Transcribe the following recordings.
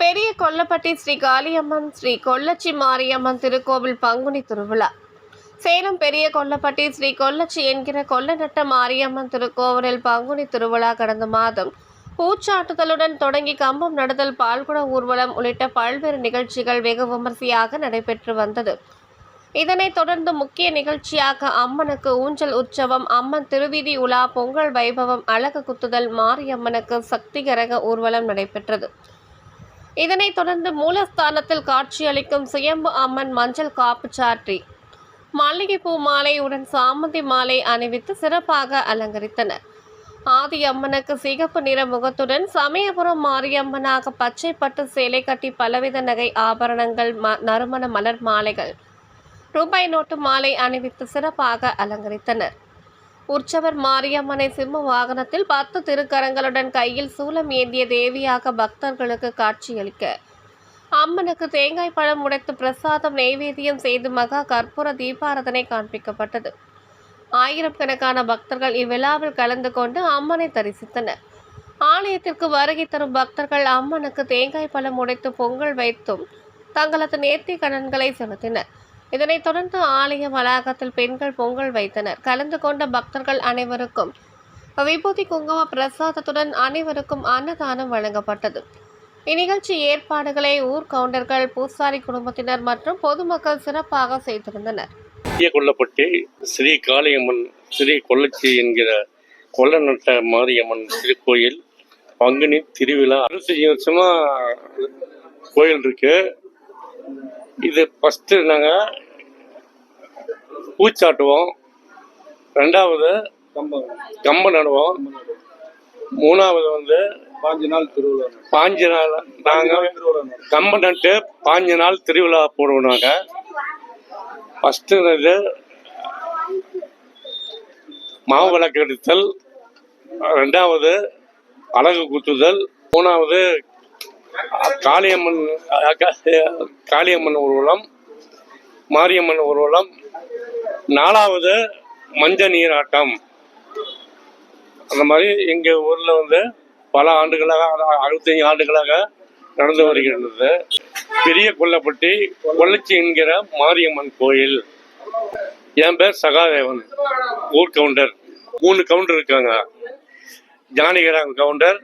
பெரிய கொல்லப்பட்டி ஸ்ரீ காளியம்மன் ஸ்ரீ கொல்லச்சி மாரியம்மன் திருக்கோவில் பங்குனி திருவிழா. சேலம் பெரிய கொல்லப்பட்டி ஸ்ரீ கொல்லச்சி என்கிற கொல்லநட்ட மாரியம்மன் திருக்கோவிலில் பங்குனி திருவிழா கடந்த மாதம் பூச்சாட்டுதலுடன் தொடங்கி கம்பம் நடுதல் பால்குட ஊர்வலம் உள்ளிட்ட பல்வேறு நிகழ்ச்சிகள் வெகு விமர்சையாக நடைபெற்று வந்தது. இதனைத் தொடர்ந்து முக்கிய நிகழ்ச்சியாக அம்மனுக்கு ஊஞ்சல் உற்சவம் அம்மன் திருவிதி உலா பொங்கல் வைபவம் அழகு குத்துதல் மாரியம்மனுக்கு சக்தி கரக ஊர்வலம் நடைபெற்றது. இதனைத் தொடர்ந்து மூலஸ்தானத்தில் காட்சியளிக்கும் சுயம்பு அம்மன் மஞ்சள் காப்பு சாற்றி. மல்லிகைப்பூ மாலையுடன் சாமந்தி மாலை அணிவித்து சிறப்பாக அலங்கரித்தனர். ஆதி அம்மனுக்கு சிகப்பு நிற முகத்துடன் சமயபுரம் மாரியம்மனாக பச்சை பட்டு சேலை கட்டி பலவித நகை ஆபரணங்கள் ம- நறுமண மலர் மாலைகள் ரூபாய் நோட்டு மாலை அணிவித்து சிறப்பாக அலங்கரித்தனர். உற்சவர் மாரியம்மனை சிம்ம வாகனத்தில் பத்து திருக்கரங்களுடன் கையில் சூலம் ஏந்திய தேவியாக பக்தர்களுக்கு காட்சியளிக்க. அம்மனுக்கு தேங்காய் பழம் உடைத்து பிரசாதம் நெய்வேத்தியம் செய்து மகா கற்பூர தீபாரதனை காண்பிக்கப்பட்டது. ஆயிரக்கணக்கான பக்தர்கள் இவ்விழாவில் கலந்து கொண்டு அம்மனை தரிசித்தனர். ஆலயத்திற்கு வருகை தரும் பக்தர்கள் அம்மனுக்கு தேங்காய் பழம் உடைத்து பொங்கல் வைத்தும் தங்களது நேர்த்தி கடன்களை செலுத்தினர். இதனைத் தொடர்ந்து ஆலய வளாகத்தில் பெண்கள் பொங்கல் வைத்தனர். கலந்து கொண்ட பக்தர்கள் அனைவருக்கும் விபூதி குங்கும பிரசாதத்துடன் அனைவருக்கும் அன்னதானம் வழங்கப்பட்டது. இந்நிகழ்ச்சி ஏற்பாடுகளை ஊர் கவுண்டர்கள் பூசாரி குடும்பத்தினர் மற்றும் பொதுமக்கள் சிறப்பாக செய்திருந்தனர். கொல்லப்பட்டு ஸ்ரீ காளியம்மன் ஸ்ரீ கொள்ளச்சி என்கிற கொல்லநட்ட மாரியம்மன் திருக்கோயில் பங்குனி திருவிழா. அறுபத்தஞ்சு வருஷமா கோயில் இருக்கு. இது ஃபஸ்ட்டு நாங்கள் பூச்சாட்டுவோம். ரெண்டாவது கம்பம் நடுவோம். மூணாவது வந்து பாஞ்சு நாள் திருவிழா. பாஞ்சு நாள் நாங்கள் கம்பம் நட்டு பாஞ்சு நாள் திருவிழா போடுவோம் நாங்கள் ஃபஸ்ட்டு இது மாவு விளக்கு எடுத்தல் ரெண்டாவது அழகு குத்துதல். மூணாவது காளியம்மன் காளியம்மன் ஊர்வலம் மாரியம்மன் ஊர்வலம் நாலாவது மஞ்ச நீராட்டம் அந்த மாதிரி எங்கள் ஊரில் வந்து பல ஆண்டுகளாக அறுபத்தஞ்சு ஆண்டுகளாக நடந்து வருகின்றது. பெரிய கொல்லப்பட்டி கொள்ளச்சி என்கிற மாரியம்மன் கோயில். என் பேர் சகாதேவன் ஊர் கவுண்டர். மூணு கவுண்டர் இருக்காங்க. ஜானகிராம் கவுண்டர்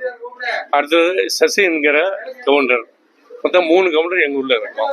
அடுத்தது சசி என்கிற கவுண்டர். மொத்தம் மூணு கவுண்டர் எங்கள் ஊரில் இருக்கும்?